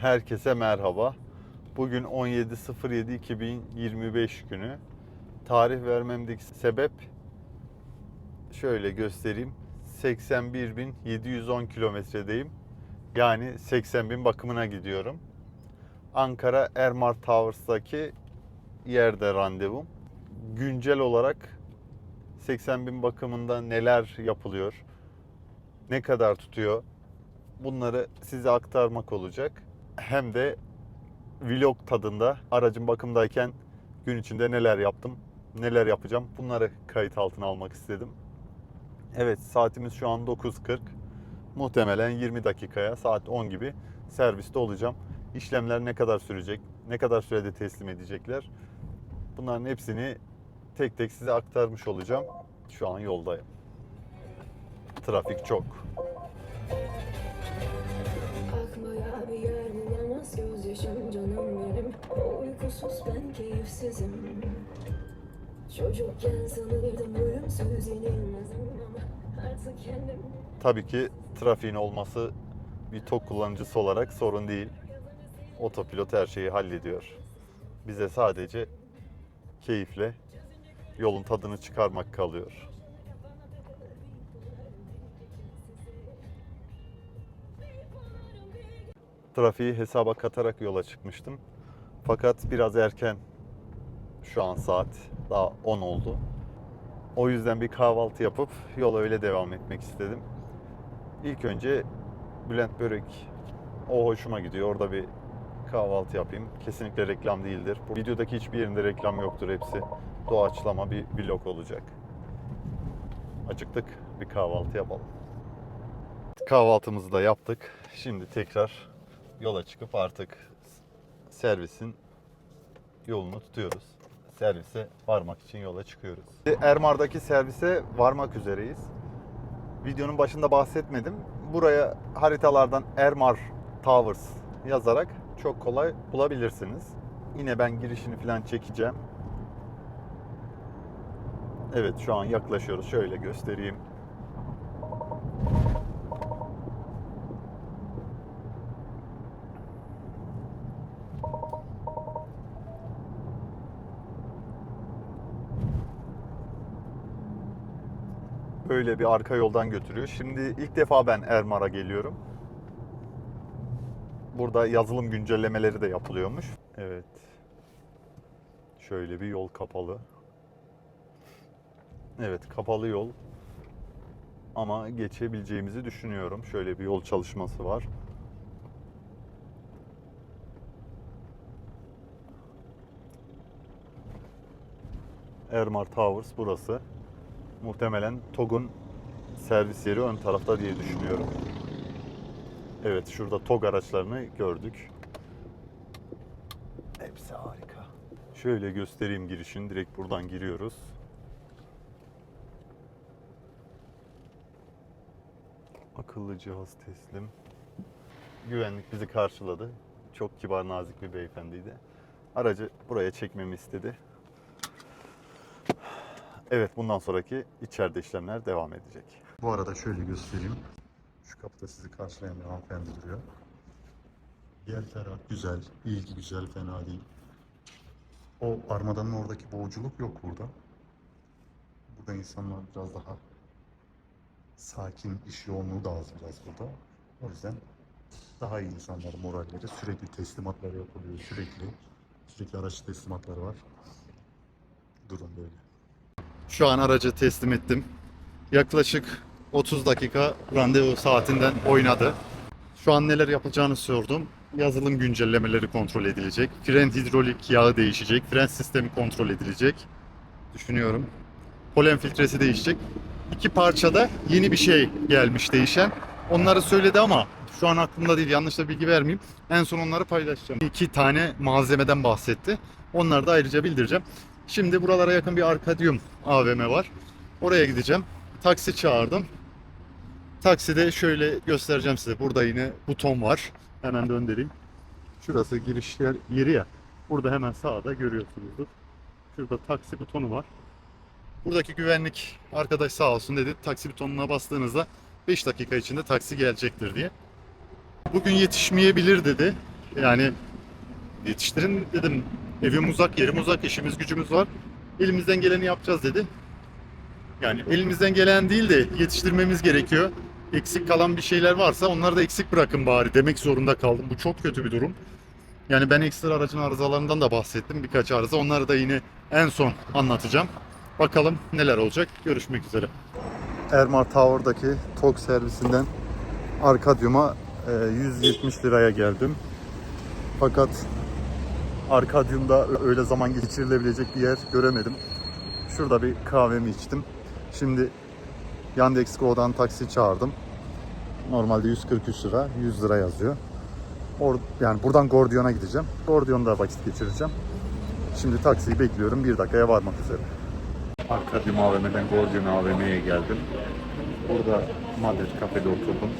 Herkese merhaba. Bugün 17.07.2025 günü. Tarih vermemdeki sebep şöyle göstereyim. 81.710 kilometredeyim. Yani 80 bin bakımına gidiyorum. Ankara Ermar Towers'taki yerde randevum. Güncel olarak 80 bin bakımında neler yapılıyor, ne kadar tutuyor bunları size aktarmak olacak. Hem de vlog tadında aracın bakımdayken gün içinde neler yaptım, neler yapacağım bunları kayıt altına almak istedim. Evet saatimiz şu an 9.40. Muhtemelen 20 dakikaya saat 10 gibi serviste olacağım. İşlemler ne kadar sürecek, ne kadar sürede teslim edecekler bunların hepsini tek tek size aktarmış olacağım. Şu an yoldayım. Trafik çok. Uykusuz ben keyifsizim Çocukken sanırdım ölümsüz yenilmezim ama artık kendim Tabii ki trafiğin olması bir TOK kullanıcısı olarak sorun değil. Otopilot her şeyi hallediyor. Bize sadece keyifle yolun tadını çıkarmak kalıyor. Trafiği hesaba katarak yola çıkmıştım. Fakat biraz erken şu an saat daha 10 oldu. O yüzden bir kahvaltı yapıp yola öyle devam etmek istedim. İlk önce Bülent Börek o hoşuma gidiyor. Orada bir kahvaltı yapayım. Kesinlikle reklam değildir. Bu videodaki hiçbir yerinde reklam yoktur hepsi. Doğaçlama bir vlog olacak. Acıktık. Bir kahvaltı yapalım. Kahvaltımızı da yaptık. Şimdi tekrar yola çıkıp artık servisin yolunu tutuyoruz. Servise varmak için yola çıkıyoruz. Ermar'daki servise varmak üzereyiz. Videonun başında bahsetmedim. Buraya haritalardan Ermar Towers yazarak çok kolay bulabilirsiniz. Yine ben girişini falan çekeceğim. Evet şu an yaklaşıyoruz. Şöyle göstereyim. Böyle bir arka yoldan götürüyor. Şimdi ilk defa ben Ermar'a geliyorum. Burada yazılım güncellemeleri de yapılıyormuş. Evet. Şöyle bir yol kapalı. Evet kapalı yol. Ama geçebileceğimizi düşünüyorum. Şöyle bir yol çalışması var. Ermar Towers burası. Muhtemelen TOG'un servis yeri ön tarafta diye düşünüyorum. Evet şurada TOG araçlarını gördük. Hepsi harika. Şöyle göstereyim girişin. Direkt buradan giriyoruz. Akıllı cihaz teslim. Güvenlik bizi karşıladı. Çok kibar nazik bir beyefendiydi. Aracı buraya çekmemi istedi. Evet bundan sonraki içeride işlemler devam edecek. Bu arada şöyle göstereyim. Şu kapıda sizi karşılayan bir hanımefendi duruyor. Yer ferah, güzel, ilgi güzel, fena değil. O armadanın oradaki boğuculuk yok burada. Burada insanlar biraz daha sakin, iş yoğunluğu da az biraz burada. O yüzden daha iyi insanların moralleri. Sürekli teslimatlar yapılıyor, sürekli. Sürekli araç teslimatları var. Durum böyle. Şu an aracı teslim ettim. Yaklaşık 30 dakika randevu saatinden oynadı. Şu an neler yapacağını sordum. Yazılım güncellemeleri kontrol edilecek. Fren hidrolik yağı değişecek. Fren sistemi kontrol edilecek. Düşünüyorum. Polen filtresi değişecek. İki parçada yeni bir şey gelmiş değişen. Onları söyledi ama şu an aklımda değil. Yanlış da bilgi vermeyeyim. En son onları paylaşacağım. İki tane malzemeden bahsetti. Onları da ayrıca bildireceğim. Şimdi buralara yakın bir Arkadyum AVM var. Oraya gideceğim. Taksi çağırdım. Takside şöyle göstereceğim size. Burada yine buton var. Hemen döndüreyim. Şurası giriş yer, yeri ya. Burada hemen sağda görüyorsunuzdur. Şurada taksi butonu var. Buradaki güvenlik arkadaş sağ olsun dedi. Taksi butonuna bastığınızda 5 dakika içinde taksi gelecektir diye. Bugün yetişmeyebilir dedi. Yani yetiştirin dedim. Evim uzak, yerim uzak, işimiz gücümüz var. Elimizden geleni yapacağız dedi. Yani elimizden gelen değil de yetiştirmemiz gerekiyor. Eksik kalan bir şeyler varsa onları da eksik bırakın bari demek zorunda kaldım. Bu çok kötü bir durum. Yani ben ekstra aracın arızalarından da bahsettim. Birkaç arıza. Onları da yine en son anlatacağım. Bakalım neler olacak. Görüşmek üzere. Ermar Tower'daki TOG servisinden Arkadyum'a e, 170 liraya geldim. Fakat Arkadyum'da öyle zaman geçirilebilecek bir yer göremedim. Şurada bir kahvemi içtim. Şimdi Yandex Go'dan taksi çağırdım. Normalde 143 lira, 100 lira yazıyor. Or yani buradan Gordion'a gideceğim. Gordion'da vakit geçireceğim. Şimdi taksiyi bekliyorum. Bir dakikaya varmak üzere. Arkadyum AVM'den Gordion AVM'ye geldim. Burada Madrid kafede oturdum.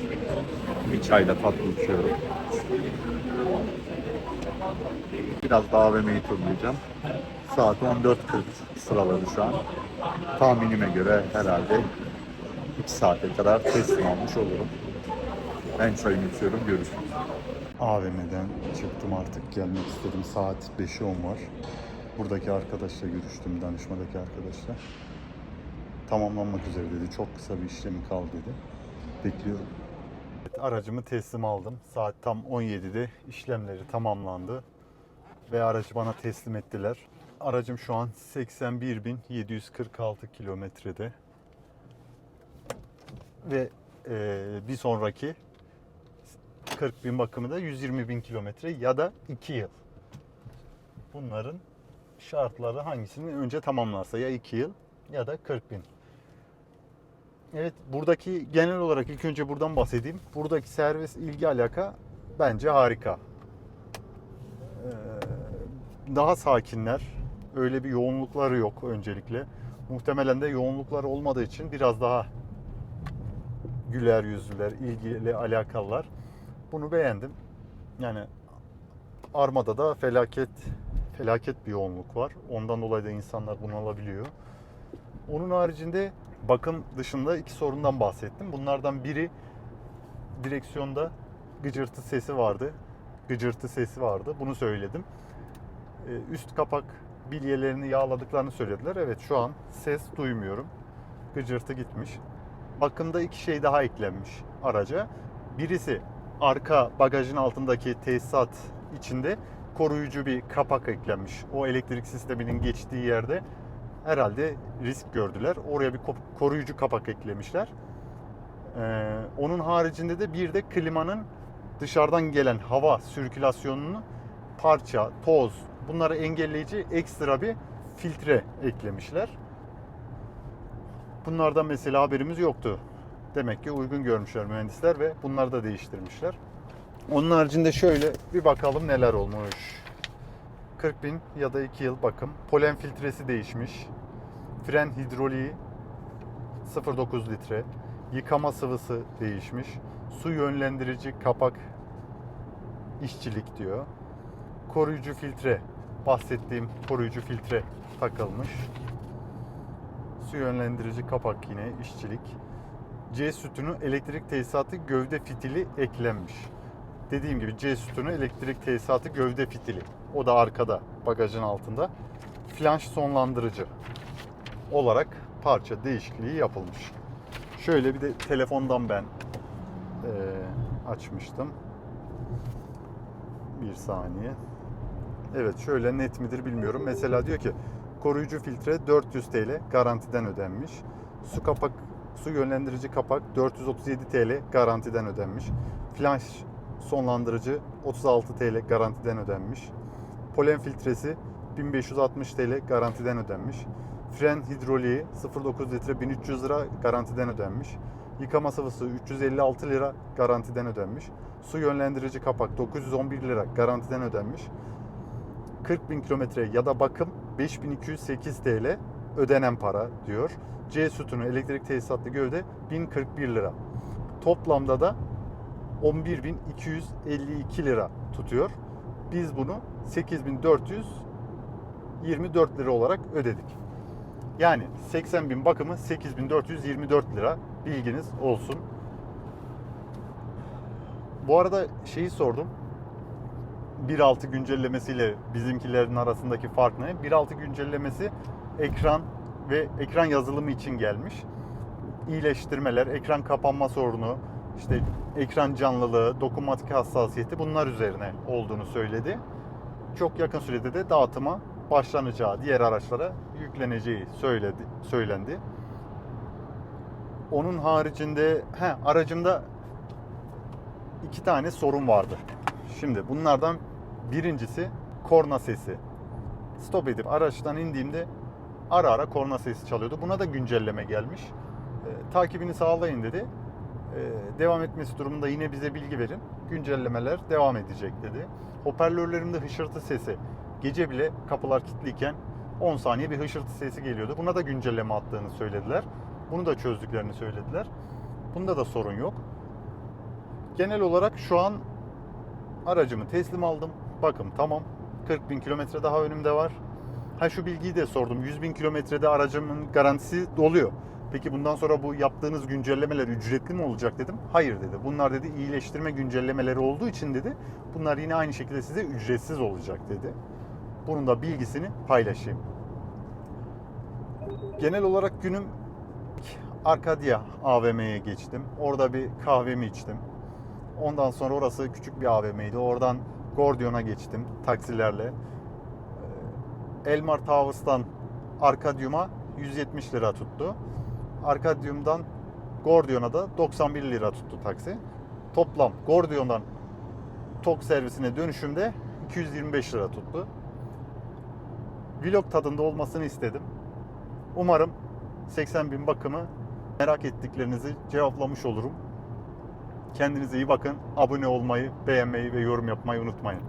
Bir çayla tatlı içiyorum. Biraz daha AVM'yi turlayacağım. Saat 14.40 sıraları şu an. Tahminime göre herhalde 2 saate kadar teslim almış olurum. Ben çayımı içiyorum. Görüşürüz. AVM'den çıktım artık gelmek istedim. Saat 5'e 10 var. Buradaki arkadaşla görüştüm, danışmadaki arkadaşla. Tamamlanmak üzere dedi. Çok kısa bir işlemi kaldı dedi. Bekliyorum. Aracımı teslim aldım. Saat tam 17'de işlemleri tamamlandı. Ve aracı bana teslim ettiler. Aracım şu an 81.746 kilometrede. Ve e, bir sonraki 40 bin bakımı da 120 bin kilometre ya da 2 yıl. Bunların şartları hangisini önce tamamlarsa ya 2 yıl ya da 40 bin. Evet buradaki genel olarak ilk önce buradan bahsedeyim. Buradaki servis ilgi alaka bence harika. Ee, daha sakinler. Öyle bir yoğunlukları yok öncelikle. Muhtemelen de yoğunlukları olmadığı için biraz daha güler yüzlüler, ilgili alakalılar. Bunu beğendim. Yani Armada da felaket felaket bir yoğunluk var. Ondan dolayı da insanlar bunu alabiliyor. Onun haricinde bakım dışında iki sorundan bahsettim. Bunlardan biri direksiyonda gıcırtı sesi vardı. Gıcırtı sesi vardı. Bunu söyledim. Ee, Üst kapak bilyelerini yağladıklarını söylediler. Evet şu an ses duymuyorum. Gıcırtı gitmiş. Bakımda iki şey daha eklenmiş araca. Birisi arka bagajın altındaki tesisat içinde koruyucu bir kapak eklenmiş. O elektrik sisteminin geçtiği yerde herhalde risk gördüler. Oraya bir ko- koruyucu kapak eklemişler. Ee, onun haricinde de bir de klimanın dışarıdan gelen hava sirkülasyonunu parça, toz bunları engelleyici ekstra bir filtre eklemişler. Bunlardan mesela haberimiz yoktu. Demek ki uygun görmüşler mühendisler ve bunları da değiştirmişler. Onun haricinde şöyle bir bakalım neler olmuş. 40 bin ya da 2 yıl bakım. Polen filtresi değişmiş. Fren hidroliği 0.9 litre. Yıkama sıvısı değişmiş. Su yönlendirici kapak işçilik diyor. Koruyucu filtre bahsettiğim koruyucu filtre takılmış. Su yönlendirici kapak yine işçilik. C sütunu elektrik tesisatı gövde fitili eklenmiş. Dediğim gibi C sütunu elektrik tesisatı gövde fitili. O da arkada bagajın altında. Flanş sonlandırıcı olarak parça değişikliği yapılmış. Şöyle bir de telefondan ben eee, açmıştım. Bir saniye. Evet şöyle net midir bilmiyorum. Mesela diyor ki koruyucu filtre 400 TL garantiden ödenmiş. Su kapak su yönlendirici kapak 437 TL garantiden ödenmiş. Flash sonlandırıcı 36 TL garantiden ödenmiş. Polen filtresi 1560 TL garantiden ödenmiş. Fren hidroliği 0.9 litre 1300 lira garantiden ödenmiş. Yıkama sıvısı 356 lira garantiden ödenmiş. Su yönlendirici kapak 911 lira garantiden ödenmiş. 40 bin kilometre ya da bakım 5208 TL ödenen para diyor. C sütunu elektrik tesisatlı gövde 1041 lira. Toplamda da 11.252 lira tutuyor. Biz bunu 8.424 lira olarak ödedik. Yani 80 bin bakımı 8.424 lira bilginiz olsun. Bu arada şeyi sordum. 1.6 güncellemesiyle bizimkilerin arasındaki fark ne? 1.6 güncellemesi ekran ve ekran yazılımı için gelmiş. İyileştirmeler, ekran kapanma sorunu, işte ekran canlılığı, dokunmatik hassasiyeti bunlar üzerine olduğunu söyledi. Çok yakın sürede de dağıtıma başlanacağı, diğer araçlara yükleneceği söyledi, söylendi. Onun haricinde he, aracımda iki tane sorun vardı. Şimdi bunlardan birincisi korna sesi. Stop edip araçtan indiğimde ara ara korna sesi çalıyordu. Buna da güncelleme gelmiş. Ee, takibini sağlayın dedi. Ee, devam etmesi durumunda yine bize bilgi verin. Güncellemeler devam edecek dedi. Hoparlörlerimde hışırtı sesi. Gece bile kapılar kilitliyken 10 saniye bir hışırtı sesi geliyordu. Buna da güncelleme attığını söylediler. Bunu da çözdüklerini söylediler. Bunda da sorun yok. Genel olarak şu an aracımı teslim aldım. Bakın tamam. 40 bin kilometre daha önümde var. Ha şu bilgiyi de sordum. 100 bin kilometrede aracımın garantisi doluyor. Peki bundan sonra bu yaptığınız güncellemeler ücretli mi olacak dedim. Hayır dedi. Bunlar dedi iyileştirme güncellemeleri olduğu için dedi. Bunlar yine aynı şekilde size ücretsiz olacak dedi. Bunun da bilgisini paylaşayım. Genel olarak günüm Arkadia AVM'ye geçtim. Orada bir kahvemi içtim. Ondan sonra orası küçük bir AVM'ydi. Oradan Gordion'a geçtim taksilerle. Ee, Elmar Towers'tan Arkadyum'a 170 lira tuttu. Arkadyum'dan Gordion'a da 91 lira tuttu taksi. Toplam Gordion'dan TOK servisine dönüşümde 225 lira tuttu. Vlog tadında olmasını istedim. Umarım 80 bin bakımı merak ettiklerinizi cevaplamış olurum. Kendinize iyi bakın. Abone olmayı, beğenmeyi ve yorum yapmayı unutmayın.